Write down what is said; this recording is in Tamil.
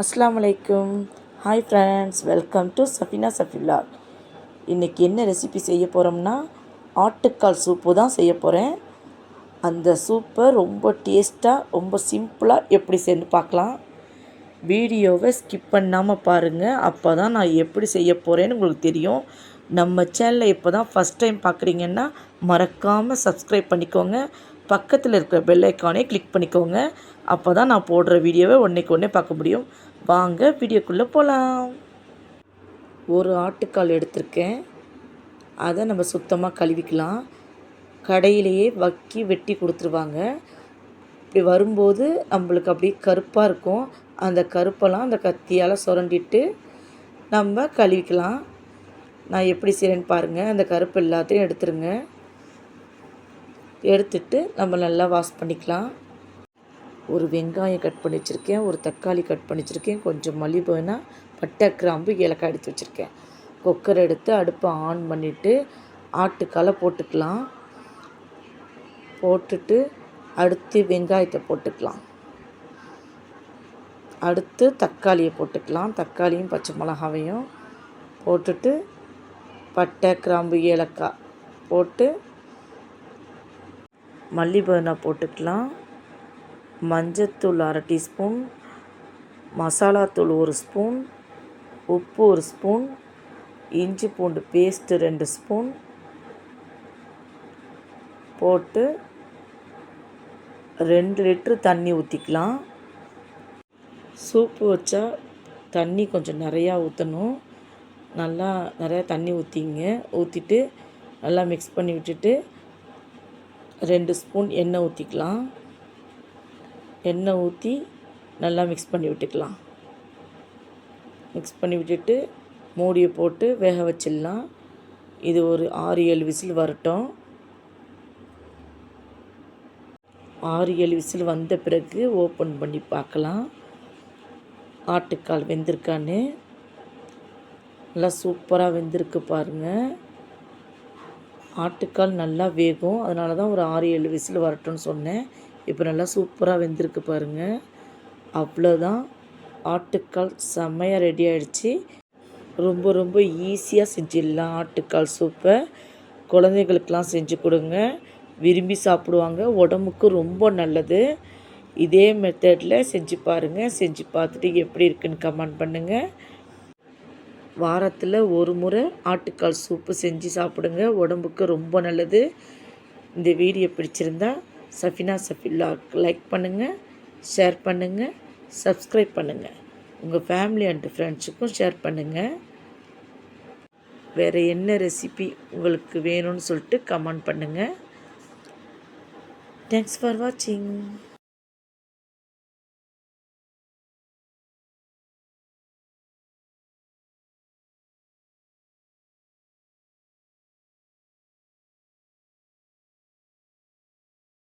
அஸ்ஸலாமு அலைக்கும் hi friends welcome to Safina Safilla இன்றைக்கி என்ன ரெசிபி செய்ய போகிறோம்னா ஆட்டுக்கால் சூப்பு தான் செய்ய போகிறேன் அந்த சூப்பை ரொம்ப டேஸ்ட்டாக ரொம்ப சிம்பிளாக எப்படி சேர்ந்து பார்க்கலாம். வீடியோவை ஸ்கிப் பண்ணாமல் பாருங்கள் அப்போ தான் நான் எப்படி செய்ய போகிறேன்னு உங்களுக்கு தெரியும். நம்ம சேனலில் இப்போ தான் ஃபஸ்ட் டைம் பார்க்குறீங்கன்னா மறக்காமல் சப்ஸ்கிரைப் பண்ணிக்கோங்க. பக்கத்தில் இருக்கிற பெல் ஐக்கானே கிளிக் பண்ணிக்கோங்க. அப்போ தான் நான் போடுற வீடியோவை ஒன்றைக்கு ஒன்றே பார்க்க முடியும். வாங்க வீடியோக்குள்ளே போகலாம் ஒரு ஆட்டுக்கால் எடுத்திருக்கேன். அதை நம்ம சுத்தமாக கழுவிக்கலாம். கடையிலேயே வக்கி வெட்டி கொடுத்துருவாங்க. இப்படி வரும்போது நம்மளுக்கு அப்படியே கருப்பாக இருக்கும். அந்த கருப்பெல்லாம் அந்த கத்தியால் சுரண்டிட்டு நம்ம கழுவிக்கலாம். நான் எப்படி செய்கிறேன்னு பாருங்கள் அந்த கருப்பு எல்லாத்தையும் எடுத்துருங்க. எடுத்துட்டு நம்ம நல்லா வாஷ் பண்ணிக்கலாம். ஒரு வெங்காயம் கட் பண்ணி வச்சுருக்கேன் ஒரு தக்காளி கட் பண்ணி வச்சுருக்கேன் கொஞ்சம் மல்லிபோனா பட்டை கிராம்பு ஏலக்காய் எடுத்து வச்சுருக்கேன். குக்கர் எடுத்து அடுப்பை ஆன் பண்ணிவிட்டு ஆட்டுக்காலை போட்டுக்கலாம். போட்டுட்டு அடுத்து வெங்காயத்தை போட்டுக்கலாம். அடுத்து தக்காளியை போட்டுக்கலாம். தக்காளியும் பச்சை மிளகாவையும் போட்டுட்டு பட்டை கிராம்பு ஏலக்காய் போட்டு மல்லிபுதினா போட்டுக்கலாம். மஞ்சத்தூள் அரை டீஸ்பூன் மசாலாத்தூள் ஒரு ஸ்பூன் உப்பு ஒரு ஸ்பூன் இஞ்சி பூண்டு பேஸ்ட்டு ரெண்டு ஸ்பூன் போட்டு ரெண்டு லிட்ரு தண்ணி ஊற்றிக்கலாம் சூப்பு வச்சா தண்ணி கொஞ்சம் நிறையா ஊற்றணும் நல்லா நிறையா தண்ணி ஊற்றிங்க ஊற்றிட்டு நல்லா மிக்ஸ் பண்ணி விட்டுட்டு ரெண்டு ஸ்பூன் எண்ணெய் ஊற்றிக்கலாம் எண்ணெய் ஊற்றி நல்லா மிக்ஸ் பண்ணி விட்டுக்கலாம். மிக்ஸ் பண்ணி விட்டுட்டு மூடியை போட்டு வேக வச்சிடலாம். இது ஒரு ஆறு ஏழு விசில் வரட்டும். ஆறு ஏழு விசில் வந்த பிறகு ஓப்பன் பண்ணி பார்க்கலாம். ஆட்டுக்கால் வெந்திருக்கான்னு. நல்லா சூப்பராக வெந்திருக்கு பாருங்கள் ஆட்டுக்கால் நல்லா வேகும். அதனால தான் ஒரு ஆறு ஏழு விசில் வரட்டும்னு சொன்னேன். இப்போ நல்லா சூப்பராக வெந்திருக்கு பாருங்கள் அவ்வளோதான் ஆட்டுக்கால் செம்மையாக ரெடி ஆகிடுச்சு ரொம்ப ரொம்ப ஈஸியாக செஞ்சிடலாம் ஆட்டுக்கால் சூப்பை குழந்தைகளுக்கெலாம் செஞ்சு கொடுங்க. விரும்பி சாப்பிடுவாங்க. உடம்புக்கு ரொம்ப நல்லது. இதே மெத்தடில் செஞ்சு பாருங்கள் செஞ்சு பார்த்துட்டு எப்படி இருக்குன்னு கமெண்ட் பண்ணுங்கள் வாரத்தில் ஒரு முறை ஆட்டுக்கால் சூப்பு செஞ்சு சாப்பிடுங்க. உடம்புக்கு ரொம்ப நல்லது. இந்த வீடியோ பிடிச்சிருந்தா சஃபினா சஃபில்லா லைக் பண்ணுங்கள் ஷேர் பண்ணுங்கள் சப்ஸ்கிரைப் பண்ணுங்கள் உங்கள் ஃபேமிலி அண்ட் ஃப்ரெண்ட்ஸுக்கும் ஷேர் பண்ணுங்கள் வேறு என்ன ரெசிபி உங்களுக்கு வேணும்னு சொல்லிட்டு கமெண்ட் பண்ணுங்கள் தேங்க்ஸ் ஃபார் வாட்சிங்